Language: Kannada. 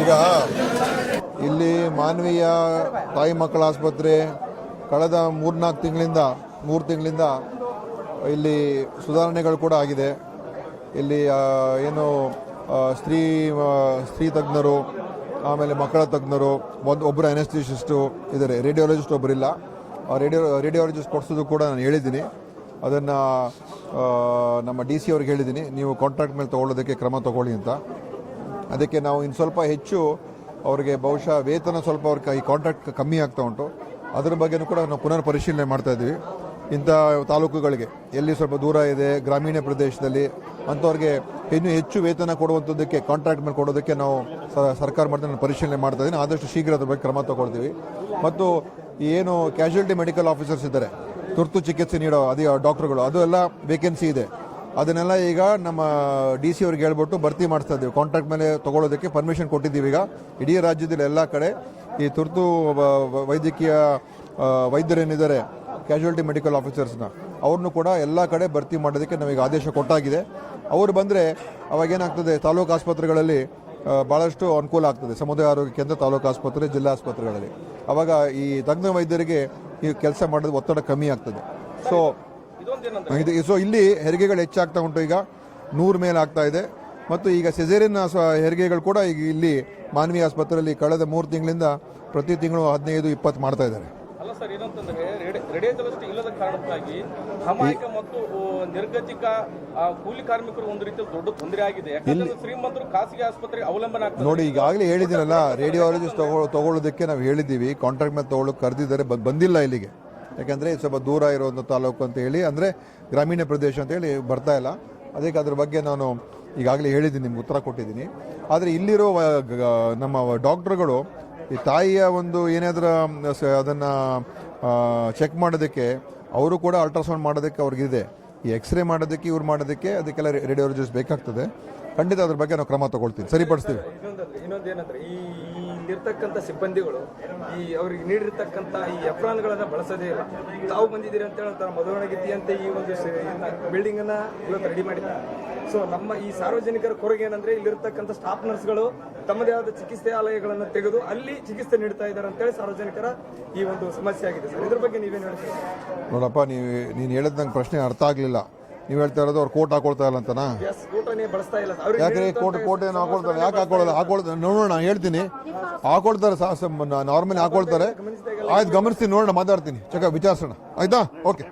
ಈಗ ಇಲ್ಲಿ ಮಾನವೀಯ ತಾಯಿ ಮಕ್ಕಳ ಆಸ್ಪತ್ರೆ ಕಳೆದ ಮೂರ್ನಾಲ್ಕು ತಿಂಗಳಿಂದ, ಮೂರು ತಿಂಗಳಿಂದ ಇಲ್ಲಿ ಸುಧಾರಣೆಗಳು ಕೂಡ ಆಗಿದೆ. ಇಲ್ಲಿ ಏನು ಸ್ತ್ರೀ ಸ್ತ್ರೀ ತಜ್ಞರು, ಆಮೇಲೆ ಮಕ್ಕಳ ತಜ್ಞರು, ಒಂದು, ಒಬ್ಬರು ಅನೆಸ್ಟಿಷಿಸ್ಟು ಇದ್ದಾರೆ. ರೇಡಿಯೋಲಜಿಸ್ಟ್ ಒಬ್ಬರಿಲ್ಲ ರೇಡಿಯೋ ರೇಡಿಯೋಲಜಿಸ್ಟ್ ಕೊಡಿಸೋದು ಕೂಡ ನಾನು ಹೇಳಿದ್ದೀನಿ. ಅದನ್ನು ನಮ್ಮ ಡಿ ಸಿ ಅವ್ರಿಗೆ ಹೇಳಿದ್ದೀನಿ. ನೀವು ಕಾಂಟ್ರಾಕ್ಟ್ ಮೇಲೆ ತೊಗೊಳ್ಳೋದಕ್ಕೆ ಕ್ರಮ ತಗೊಳ್ಳಿ ಅಂತ. ಅದಕ್ಕೆ ನಾವು ಇನ್ನು ಸ್ವಲ್ಪ ಹೆಚ್ಚು ಅವರಿಗೆ ಬಹುಶಃ ವೇತನ ಸ್ವಲ್ಪ ಅವ್ರ ಈ ಕಾಂಟ್ರಾಕ್ಟ್ ಕಮ್ಮಿ ಆಗ್ತಾ ಉಂಟು. ಅದ್ರ ಬಗ್ಗೆನೂ ಕೂಡ ನಾವು ಪುನರ್ ಪರಿಶೀಲನೆ ಮಾಡ್ತಾ ಇಂಥ ತಾಲೂಕುಗಳಿಗೆ. ಎಲ್ಲಿ ಸ್ವಲ್ಪ ದೂರ ಇದೆ, ಗ್ರಾಮೀಣ ಪ್ರದೇಶದಲ್ಲಿ ಅಂಥವ್ರಿಗೆ ಇನ್ನೂ ಹೆಚ್ಚು ವೇತನ ಕೊಡುವಂಥದ್ದಕ್ಕೆ ಕಾಂಟ್ರಾಕ್ಟ್ ಮೇಲೆ ಕೊಡೋದಕ್ಕೆ ನಾವು ಸರ್ಕಾರ ಮಾಡಿದ ಪರಿಶೀಲನೆ ಮಾಡ್ತಾ ಇದ್ದೀನಿ. ಆದಷ್ಟು ಶೀಘ್ರ ಬಗ್ಗೆ ಕ್ರಮ ತಗೊಳ್ತೀವಿ. ಮತ್ತು ಏನು ಕ್ಯಾಶುಯಲ್ಟಿ ಮೆಡಿಕಲ್ ಆಫೀಸರ್ಸ್ ಇದ್ದಾರೆ ತುರ್ತು ಚಿಕಿತ್ಸೆ ನೀಡೋ ಅದೇ ಡಾಕ್ಟರ್ಗಳು, ಅದು ಎಲ್ಲ ವೇಕೆನ್ಸಿ ಇದೆ. ಅದನ್ನೆಲ್ಲ ಈಗ ನಮ್ಮ ಡಿ ಸಿ ಅವ್ರಿಗೆ ಹೇಳ್ಬಿಟ್ಟು ಭರ್ತಿ ಮಾಡಿಸ್ತಾ ಇದ್ದೀವಿ. ಕಾಂಟ್ರಾಕ್ಟ್ ಮೇಲೆ ತಗೊಳ್ಳೋದಕ್ಕೆ ಪರ್ಮಿಷನ್ ಕೊಟ್ಟಿದ್ದೀವಿ ಈಗ. ಇಡೀ ರಾಜ್ಯದಲ್ಲಿ ಎಲ್ಲ ಕಡೆ ಈ ತುರ್ತು ವೈದ್ಯಕೀಯ ವೈದ್ಯರೇನಿದ್ದಾರೆ ಕ್ಯಾಶುಯಾಲಿಟಿ ಮೆಡಿಕಲ್ ಆಫೀಸರ್ಸ್ನ ಅವ್ರನ್ನೂ ಕೂಡ ಎಲ್ಲ ಕಡೆ ಭರ್ತಿ ಮಾಡೋದಕ್ಕೆ ನಮಗೆ ಆದೇಶ ಕೊಟ್ಟಾಗಿದೆ. ಅವರು ಬಂದರೆ ಅವಾಗ ಏನಾಗ್ತದೆ, ತಾಲೂಕು ಆಸ್ಪತ್ರೆಗಳಲ್ಲಿ ಭಾಳಷ್ಟು ಅನುಕೂಲ ಆಗ್ತದೆ. ಸಮುದಾಯ ಆರೋಗ್ಯ ಕೇಂದ್ರ ತಾಲೂಕು ಆಸ್ಪತ್ರೆ, ಜಿಲ್ಲಾ ಆಸ್ಪತ್ರೆಗಳಲ್ಲಿ. ಅವಾಗ ಈ ತಜ್ಞ ವೈದ್ಯರಿಗೆ ಈ ಕೆಲಸ ಮಾಡೋದು ಒತ್ತಡ ಕಮ್ಮಿ ಆಗ್ತದೆ. ಸೊ ಇದು ಸೊ ಇಲ್ಲಿ ಹೆರಿಗೆಗಳು ಹೆಚ್ಚಾಗ್ತಾ ಉಂಟು. ಈಗ ನೂರು ಮೇಲೆ ಆಗ್ತಾ ಇದೆ. ಮತ್ತು ಈಗ ಸೆಸೇರಿಯನ್ ಹೆರಿಗೆಗಳು ಕೂಡ ಈಗ ಇಲ್ಲಿ ಮಾನವೀಯ ಆಸ್ಪತ್ರೆಯಲ್ಲಿ ಕಳೆದ ಮೂರು ತಿಂಗಳಿಂದ ಪ್ರತಿ ತಿಂಗಳು ಹದಿನೈದು, ಇಪ್ಪತ್ತು ಮಾಡ್ತಾ ಇದ್ದಾರೆ. ಸರ್ ಏನಂತಂದ್ರೆ ರೇಡಿಯೋದಲ್ಲಿಸ್ಟ್ ಇಲ್ಲದ ಕಾರಣಕ್ಕಾಗಿ ಅಮಾಯಕ ಮತ್ತು ನಿರ್ಗತಿಕ ಕೂಲಿ ಕಾರ್ಮಿಕರು ಒಂದು ರೀತಿ ದೊಡ್ಡ ತೊಂದರೆ ಆಗಿದೆ. ಯಾಕಂದ್ರೆ ಶ್ರೀಮಂತರು ಖಾಸಗಿ ಆಸ್ಪತ್ರೆ ಅವಲಂಬನೆ ಆಗ್ತದೆ ನೋಡಿ ಈಗಾಗಲೇ ಹೇಳಿದಿರಲ್ಲ ರೇಡಿಯಾಲಜಿಸ್ಟ್ ತಗೊ ತಗೊಳ್ಳೋದಕ್ಕೆ ನಾವು ಹೇಳಿದ್ದೀವಿ ಕಾಂಟ್ರಾಕ್ಟ್ ಮೇಲೆ ತಗೊಳ್ಳೋಕೆ ಕರೆದಿದ್ದಾರೆ ಬಂದಿಲ್ಲ ಇಲ್ಲಿಗೆ. ಯಾಕಂದರೆ ಸ್ವಲ್ಪ ದೂರ ಇರೋದು ತಾಲೂಕು ಅಂತ ಹೇಳಿ ಅಂದರೆ ಗ್ರಾಮೀಣ ಪ್ರದೇಶ ಅಂತ ಹೇಳಿ ಬರ್ತಾ ಇಲ್ಲ. ಅದಕ್ಕೆ ಅದ್ರ ಬಗ್ಗೆ ನಾನು ಈಗಾಗಲೇ ಹೇಳಿದ್ದೀನಿ ನಿಮ್ಗೆ ಉತ್ತರ ಕೊಟ್ಟಿದ್ದೀನಿ. ಆದರೆ ಇಲ್ಲಿರೋ ನಮ್ಮ ಡಾಕ್ಟ್ರುಗಳು ಈ ತಾಯಿಯ ಒಂದು ಏನಾದರೂ ಅದನ್ನು ಚೆಕ್ ಮಾಡೋದಕ್ಕೆ, ಅವರು ಕೂಡ ಅಲ್ಟ್ರಾಸೌಂಡ್ ಮಾಡೋದಕ್ಕೆ ಅವ್ರಿಗಿದೆ ಈ ಎಕ್ಸ್ರೇ ಮಾಡೋದಕ್ಕೆ, ಇವ್ರು ಮಾಡೋದಕ್ಕೆ, ಅದಕ್ಕೆಲ್ಲ ರೇಡಿಯೋಲಜಿಸ್ಟ್ ಬೇಕಾಗ್ತದೆ. ಖಂಡಿತ ಅದ್ರ ಬಗ್ಗೆ ನಾವು ಕ್ರಮ ತಗೊಳ್ತೀವಿ. ಸರಿಪಡಿಸ್ತೀವಿ. ಇಲ್ಲಿರ್ತಕ್ಕಂಥ ಸಿಬ್ಬಂದಿಗಳು ಈ ಅವ್ರಿಗೆ ನೀಡಿರ್ತಕ್ಕಂಥ ಈ ಎಫ್ರಾನ್ಗಳನ್ನು ಬಳಸೋದೇ ಇಲ್ಲ. ತಾವು ಬಂದಿದ್ದೀರಿ ಅಂತ ಹೇಳಿ ಒಂಥರ ಮಧುವಣಗಿತ್ತಿಯಂತೆ ಈ ಒಂದು ಬಿಲ್ಡಿಂಗ್ ಅನ್ನ ಇವತ್ತು ರೆಡಿ ಮಾಡಿದ್ದಾರೆ. ಸೊ ನಮ್ಮ ಈ ಸಾರ್ವಜನಿಕರ ಕೊರಗೆ ಏನಂದ್ರೆ ಇಲ್ಲಿರ್ತಕ್ಕಂಥ ಸ್ಟಾಫ್ ನರ್ಸ್ಗಳು ತಮ್ಮದೇ ಆದ ಚಿಕಿತ್ಸಾಲಯಗಳನ್ನು ತೆಗೆದು ಅಲ್ಲಿ ಚಿಕಿತ್ಸೆ ನೀಡ್ತಾ ಇದ್ದಾರೆ ಅಂತೇಳಿ ಸಾರ್ವಜನಿಕರ ಈ ಒಂದು ಸಮಸ್ಯೆ ಆಗಿದೆ ಸರ್. ಇದ್ರ ಬಗ್ಗೆ ನೀವೇನು ಹೇಳ್ತೀರಿ? ನೋಡಪ್ಪ ನೀವು ನೀನು ಹೇಳಿದ ನಂಗೆ ಪ್ರಶ್ನೆ ಅರ್ಥ ಆಗಲಿಲ್ಲ. ನೀವು ಹೇಳ್ತಾ ಇರೋದು ಅವ್ರು ಕೋಟ್ ಹಾಕೊಳ್ತಾ ಇಲ್ಲ ಅಂತನಾ? ಊಟನೇ ಬಳಸ್ತಾ ಇಲ್ಲ. ಅವ್ರಿಗೆ ಯಾಕೆ ಕೋಟ್ ಕೋಟ್ ಏನು ಹಾಕೊಳ್ತಾರೆ. ಯಾಕೆ ಹಾಕೊಳ್ಳೋದು ಹಾಕೊಳ್ತಾರೆ. ನೋಡೋಣ ನಾನು ಹೇಳ್ತೀನಿ ಹಾಕೊಳ್ತಾರೆ ನಾರ್ಮಲಿ ಹಾಕೊಳ್ತಾರೆ. ಆಯ್ತು ಗಮನಿಸ್ತೀನಿ ನೋಡೋಣ ಮಾತಾಡ್ತೀನಿ. ಚಕ ವಿಚಾರಿಸೋಣ. ಆಯ್ತಾ? ಓಕೆ.